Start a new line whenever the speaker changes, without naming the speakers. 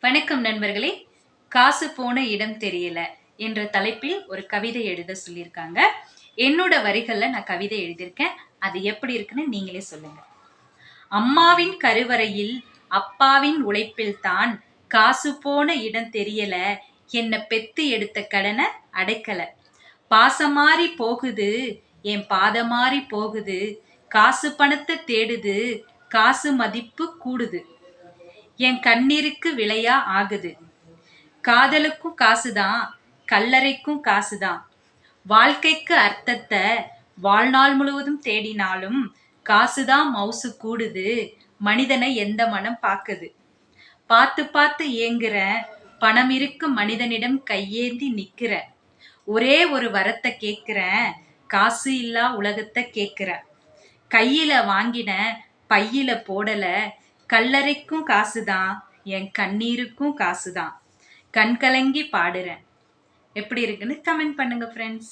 வணக்கம் நண்பர்களே. காசு போன இடம் தெரியல என்ற தலைப்பில் ஒரு கவிதை எழுத சொல்லியிருக்காங்க. என்னோட வரிகள்ல நான் கவிதை எழுதியிருக்கேன். அது எப்படி இருக்குன்னு நீங்களே சொல்லுங்க. அம்மாவின் கருவறையில் அப்பாவின் உழைப்பில் தான் காசு போன இடம் தெரியல. என்னை பெத்து எடுத்த கடனை அடைக்கல. பாசம் போகுது என் பாதம் போகுது. காசு பணத்தை தேடுது காசு மதிப்பு கூடுது. என் கண்ணீருக்கு விலையா ஆகுது? காதலுக்கும் காசுதான் கல்லறைக்கும் காசுதான். வாழ்க்கைக்கு அர்த்தத்தை வாழ்நாள் முழுவதும் தேடினாலும் காசுதான் மவுசு கூடுது மனிதனை எந்த மனம் பார்க்குது பார்த்து பார்த்து ஏங்குற பணம் இருக்கும் மனிதனிடம் கையேந்தி நிக்கிற. ஒரே ஒரு வரத்தை கேட்குறேன் காசு இல்லா உலகத்தை கேட்குற கையில வாங்கின பையில போடலை கல்லறைக்கும் காசுதான் என் கண்ணீருக்கும் காசுதான் கண் கலங்கி பாடுறேன். எப்படி இருக்குன்னு கமெண்ட் பண்ணுங்க ஃப்ரெண்ட்ஸ்